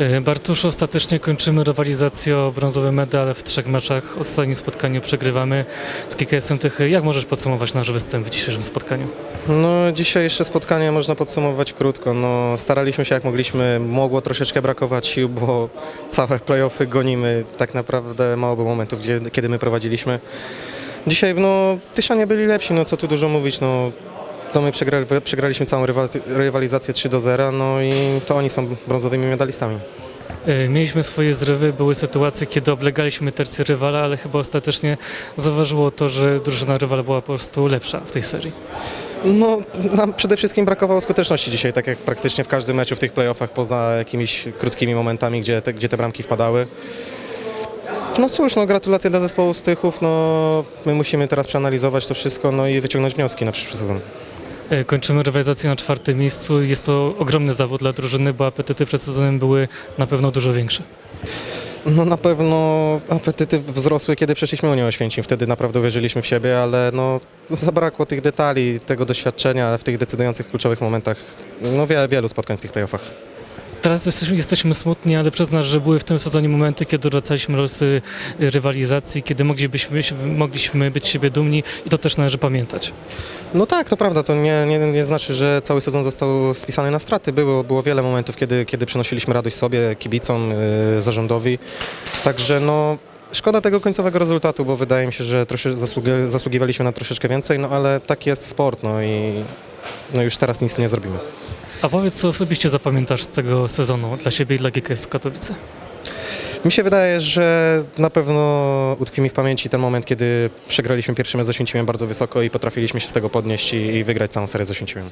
E, Bartuszu, ostatecznie kończymy rywalizację o brązowy medal w trzech meczach. Ostatnim spotkaniu przegrywamy z GKS-em Tychy. Jak możesz podsumować nasz występ w dzisiejszym spotkaniu? No dzisiejsze spotkanie można podsumować krótko. No, staraliśmy się jak mogliśmy, mogło troszeczkę brakować sił, bo całe playoffy gonimy. Tak naprawdę mało było momentów, gdzie, kiedy my prowadziliśmy. Dzisiaj no, Tyszanie byli lepsi, no co tu dużo mówić. No, to my przegrali, przegraliśmy całą rywaliz- rywalizację 3 do 0, no i to oni są brązowymi medalistami. E, Mieliśmy swoje zrywy, były sytuacje, kiedy oblegaliśmy tercję rywala, ale chyba ostatecznie zaważyło to, że drużyna rywala była po prostu lepsza w tej serii. No, nam przede wszystkim brakowało skuteczności dzisiaj, tak jak praktycznie w każdym meczu w tych playoffach, poza jakimiś krótkimi momentami, gdzie te, gdzie te bramki wpadały. No cóż, no gratulacje dla zespołu Stychów, no my musimy teraz przeanalizować to wszystko, no i wyciągnąć wnioski na przyszły sezon. E, Kończymy rywalizację na czwartym miejscu. Jest to ogromny zawód dla drużyny, bo apetyty przed sezonem były na pewno dużo większe. No na pewno apetyty wzrosły, kiedy przeszliśmy Unię Oświęcim, wtedy naprawdę uwierzyliśmy w siebie, ale no zabrakło tych detali, tego doświadczenia w tych decydujących, kluczowych momentach, no wielu spotkań w tych playoffach. Teraz jesteśmy, jesteśmy smutni, ale przyznasz, że były w tym sezonie momenty, kiedy wracaliśmy losy y, rywalizacji, kiedy moglibyśmy, mogliśmy być siebie dumni i to też należy pamiętać. No tak, to prawda, to nie, nie, nie znaczy, że cały sezon został spisany na straty. Było, było wiele momentów, kiedy, kiedy przynosiliśmy radość sobie, kibicom, yy, zarządowi. Także no, szkoda tego końcowego rezultatu, bo wydaje mi się, że trosze, zasługi, zasługiwaliśmy na troszeczkę więcej, no ale taki jest sport, no i no już teraz nic nie zrobimy. A powiedz, co osobiście zapamiętasz z tego sezonu dla siebie i dla GKS Katowice? Mi się wydaje, że na pewno utkwi mi w pamięci ten moment, kiedy przegraliśmy pierwszy mecz z Oświęcimiem bardzo wysoko i potrafiliśmy się z tego podnieść i, i wygrać całą serię z Oświęcimiem.